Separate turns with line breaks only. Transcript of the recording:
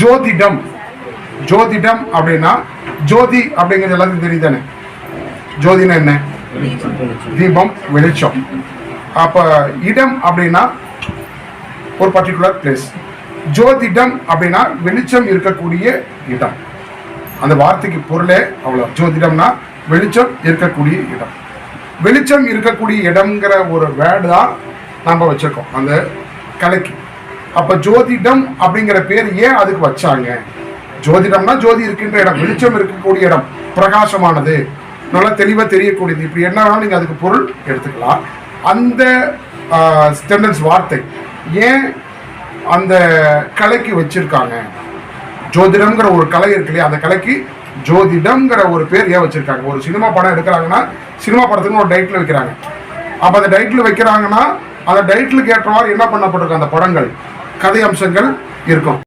ஜோதிடம். ஜோதிடம் அப்படின்னா ஜோதி அப்படிங்கிறது எல்லாத்துக்கும் தெரியுதானே ஜோதினா என்ன? தீபம் வெளிச்சம். அப்போ இடம் அப்படின்னா ஒரு பர்டிகுலர் பிளேஸ் ஜோதிடம் அப்படின்னா வெளிச்சம் இருக்கக்கூடிய இடம். அந்த வார்த்தைக்கு பொருளே அவ்வளோ ஜோதிடம்னா வெளிச்சம் இருக்கக்கூடிய இடம். வெளிச்சம் இருக்கக்கூடிய இடம்ங்கிற ஒரு வேர்டு தான் நம்ம வச்சுருக்கோம். அந்த கலைக்கு. அப்ப ஜோதிடம் அப்படிங்கிற பேர் ஏன் அதுக்கு வச்சாங்க? ஜோதிடம்னா ஜோதி இருக்கின்ற இடம் வெளிச்சம் இருக்கக்கூடிய இடம் பிரகாசமானது. நல்லா தெளிவாக தெரியக்கூடியது. இப்படி என்ன வேணாலும் நீங்கள் அதுக்கு பொருள் எடுத்துக்கலாம். அந்த ஸ்டெண்டன்ஸ் வார்த்தை ஏன் அந்த கலைக்கு வச்சிருக்காங்க? ஜோதிடம்ங்கிற ஒரு கலை இருக்கு இல்லையா? அந்த கலைக்கு ஜோதிடம்ங்கிற ஒரு பேர் ஏன் வச்சிருக்காங்க? ஒரு சினிமா படம் எடுக்கிறாங்கன்னா சினிமா படத்துக்கு ஒரு டைட்டில் வைக்கிறாங்க. அப்போ அந்த டைட்டில் வைக்கிறாங்கன்னா அந்த டைட்டிலுக்கு ஏற்ற மாதிரி என்ன பண்ணப்பட்டிருக்கு? அந்த படங்கள். கதை அம்சங்கள் இருக்கும்.